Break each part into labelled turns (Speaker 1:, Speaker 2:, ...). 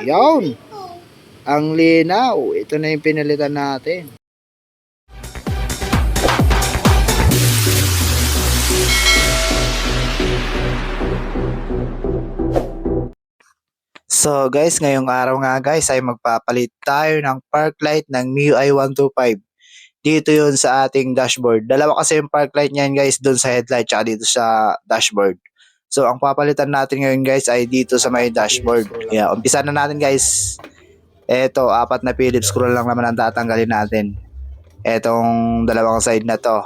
Speaker 1: Yun. Ang linaw. Ito na yung pinalitan natin. So guys, ngayong araw nga guys ay magpapalit tayo ng park light ng MIUI 125. Dito yun sa ating dashboard. Dalawa kasi yung park light niyan guys doon sa headlight tsaka dito sa dashboard. So ang papalitan natin ngayon guys ay dito sa may dashboard. Yeah, umpisa na natin guys. Eto, apat na Phillips screw lang naman ang tatanggalin natin. Etong dalawang side na to.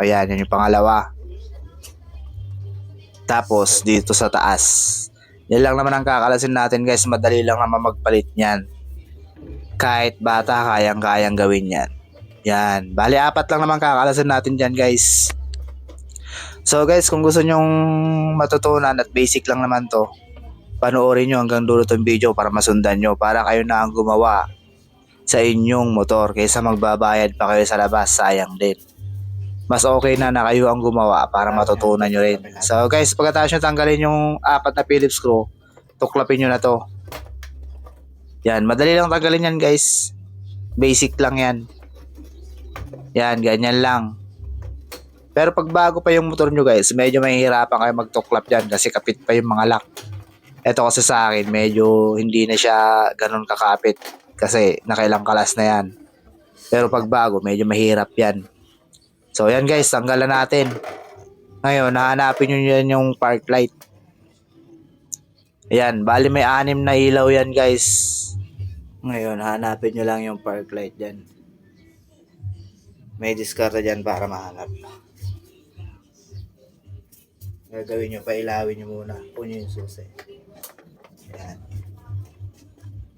Speaker 1: Ayan, yun yung pangalawa. Tapos dito sa taas. Yan lang naman ang kakalasin natin guys. Madali lang naman magpalit niyan. Kahit bata, kayang-kayang gawin yan. Yan. Bali, apat lang naman kakalasin natin dyan guys. So guys, kung gusto nyong matutunan at basic lang naman to, panoorin nyo hanggang dulo tong video para masundan nyo. Para kayo na ang gumawa sa inyong motor kaysa magbabayad pa kayo sa labas. Sayang din mas okay na na kayo ang gumawa para matutunan nyo rin. So guys, pagkatapos nyo tanggalin yung apat na Phillips screw, tuklapin nyo na to. Yan, madali lang tanggalin yan guys. Basic lang yan. Yan, ganyan lang. Pero pag bago pa yung motor nyo guys, medyo mahihirapan kayo magtuklap dyan kasi kapit pa yung mga lock. Ito kasi sa akin, medyo hindi na siya ganun kakapit kasi nakailang kalas na yan. Pero pag bago, medyo mahirap yan. So, yan guys, tanggalan natin. Ngayon, hahanapin nyo yan yung park light. Ayan, bali may anim na ilaw yan guys. Ngayon, hanapin nyo lang yung park light dyan. May discard dyan para mahanap. Gagawin nyo, pailawin nyo muna. Punyo yung susi. Ayan.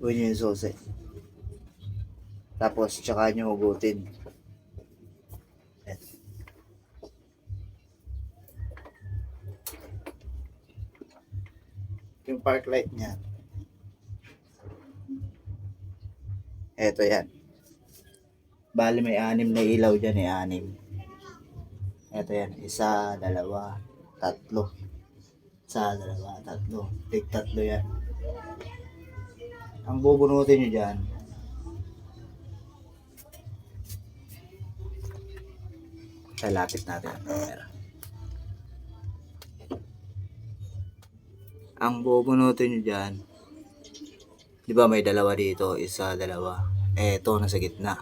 Speaker 1: Punyo yung susi. Tapos, tsaka nyo hugutin. Ayan. yung park light niya. Eto yan. Bali may anim na ilaw dyan eh, anim. Eto yan, isa, dalawa, tatlo. Isa, dalawa, tatlo. Tig tatlo yan. Ang bubunutin nyo dyan, Kalapit natin ang camera. Ang bubunutin nyo dyan, di ba may dalawa dito, isa, dalawa. Eh, ito nasa gitna.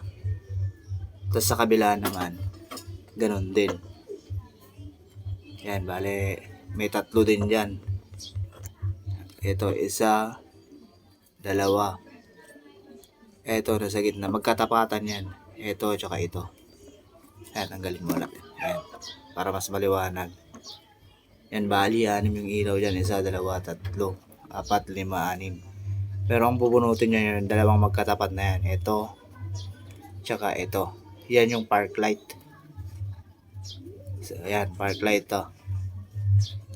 Speaker 1: Tapos sa kabila naman, ganun din. Yan, bale, may tatlo din dyan. Ito, isa, dalawa. Ito, nasa gitna. Magkatapatan yan. Ito, tsaka ito. Yan, tanggalin mo lang. Yan, para mas maliwanag. Yan, bali, anim yung ilaw dyan. Isa, dalawa, tatlo, apat, lima, anim. Pero ang bubunutin nyo yun, dalawang magkatapat na yan. Ito, tsaka ito. Yan yung park light. So, yan, park light to.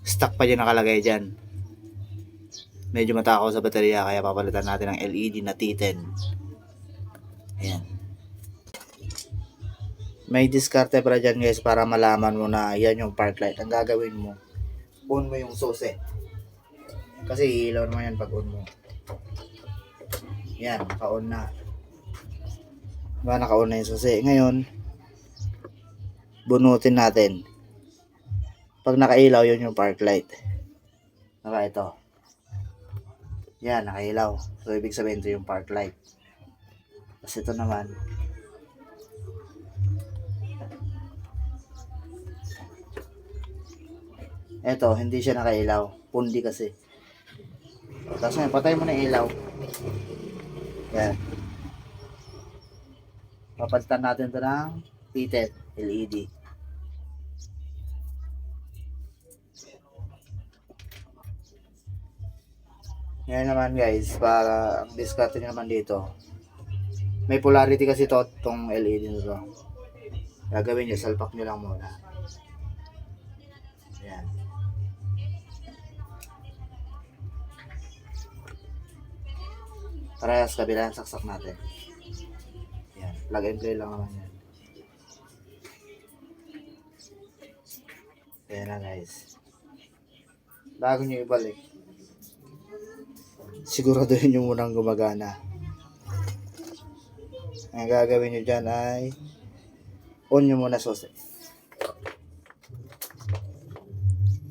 Speaker 1: Stock pa dyan nakalagay dyan. Medyo matakaw sa baterya, kaya papalitan natin ng LED na T10. Ayan. May diskarte pala dyan guys para malaman mo na yan yung park light. Ang gagawin mo, on mo yung susi. Kasi ilaw naman yan pag on mo. Yan, naka-on na. Diba, naka-on na yung susi. Ngayon, bunutin natin. Pag nakailaw, yun yung park light. Naka ito. Yan, nakailaw. So, ibig sabihin ito yung park light. Tapos ito naman, Eto, hindi siya nakailaw. Pundi kasi. Tapos ngayon, patay mo na ilaw. Yan. Papalitan natin ito ng heated LED. Yan naman guys, para ang discard nyo naman dito. May polarity kasi to, tong LED nito. Gagawin nyo, salpak nyo lang muna. Yan. Parehas kabila ang saksak natin. Yan. Plug and play lang naman yan. Ayan na guys. Bago nyo ibalik. Siguraduhin nyo munang gumagana. Ang gagawin nyo dyan ay on nyo muna susi.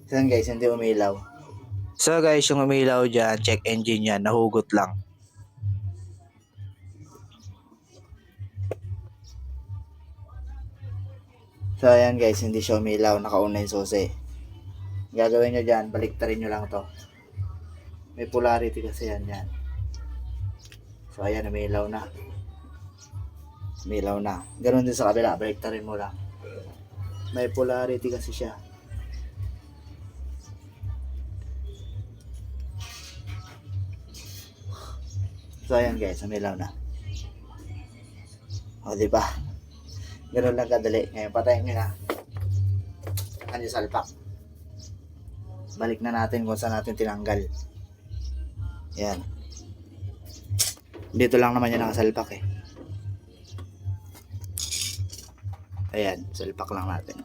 Speaker 1: Yan guys, hindi umilaw. So guys, yung umilaw dyan, check engine yan, nahugot lang. So ayan guys, hindi siya umilaw, nakauna yung susi. Gagawin nyo dyan, baliktarin nyo lang to. May polarity kasi yan yan. So ayan, umilaw na. Umilaw na. Ganon din sa kabila, baliktarin mo lang. May polarity kasi siya. So ayan guys, umilaw na. O di ba? Ganun lang kadali. Ngayon patayin nyo na. Ano salpak? Balik na natin kung saan natin tinanggal. Yan. Dito lang naman yan nakasalpak eh. Ayan, salpak lang natin.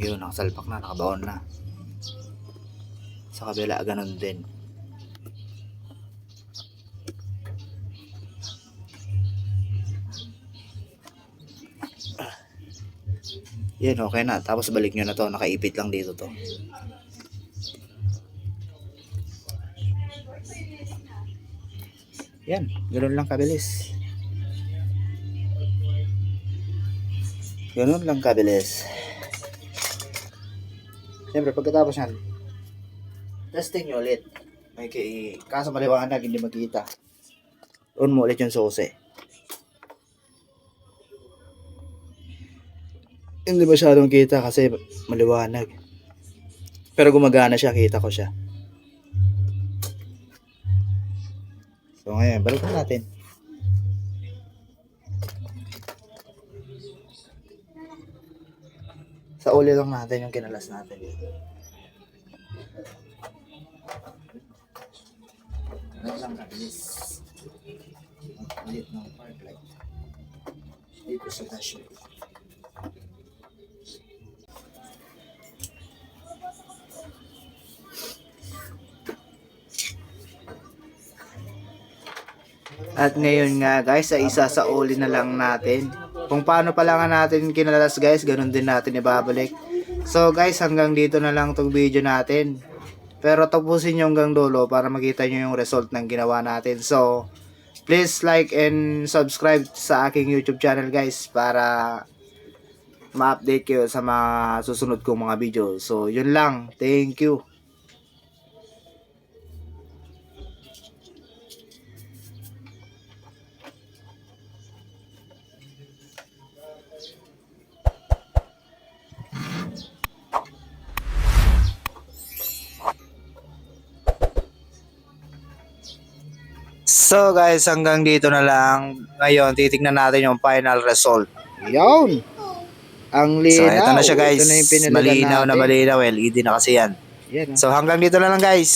Speaker 1: Yun, nakasalpak na, nakabaon na. Sa kabila, ganun din. Yan, okay na. Tapos balik nyo na to. Nakaipit lang dito to. Yan, ganun lang kabilis. Ganun lang kabilis. Siyempre, pagkatapos yan, testing nyo ulit. May kay, kaso maliwanag, hindi makita. On mo ulit yung susi. Hindi masyadong kita kasi maliwanag. Pero gumagana siya, kita ko siya. So ngayon, balikan natin. Sa uli lang natin yung kinalas natin. Ganun lang kabilis. Magpalit ng park light. Dito sa dashboard. At ngayon nga guys, ay isa sa uli na lang natin. Kung paano pala nga natin kinalas guys, ganun din natin ibabalik. So guys, hanggang dito na lang tong video natin. Pero tapusin nyo hanggang dulo para makita nyo yung result ng ginawa natin. So, please like and subscribe sa aking YouTube channel guys para ma-update kayo sa mga susunod kong mga video. So, yun lang. Thank you. So guys, hanggang dito na lang. Ngayon, titignan natin yung final result. Yun! Ang linaw.
Speaker 2: So, ito na siya guys.
Speaker 1: Ito na
Speaker 2: malinaw na
Speaker 1: natin.
Speaker 2: malinaw. LED na kasi yan.
Speaker 1: Yan, oh.
Speaker 2: So, hanggang dito na lang guys.